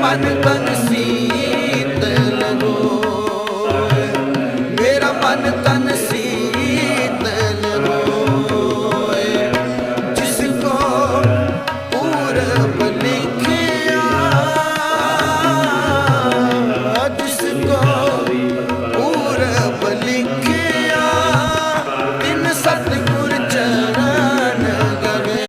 ਮਨ ਤਨ ਸੀਤਲ ਹੋਏ ਮੇਰਾ ਮਨ ਤਨ ਸੀ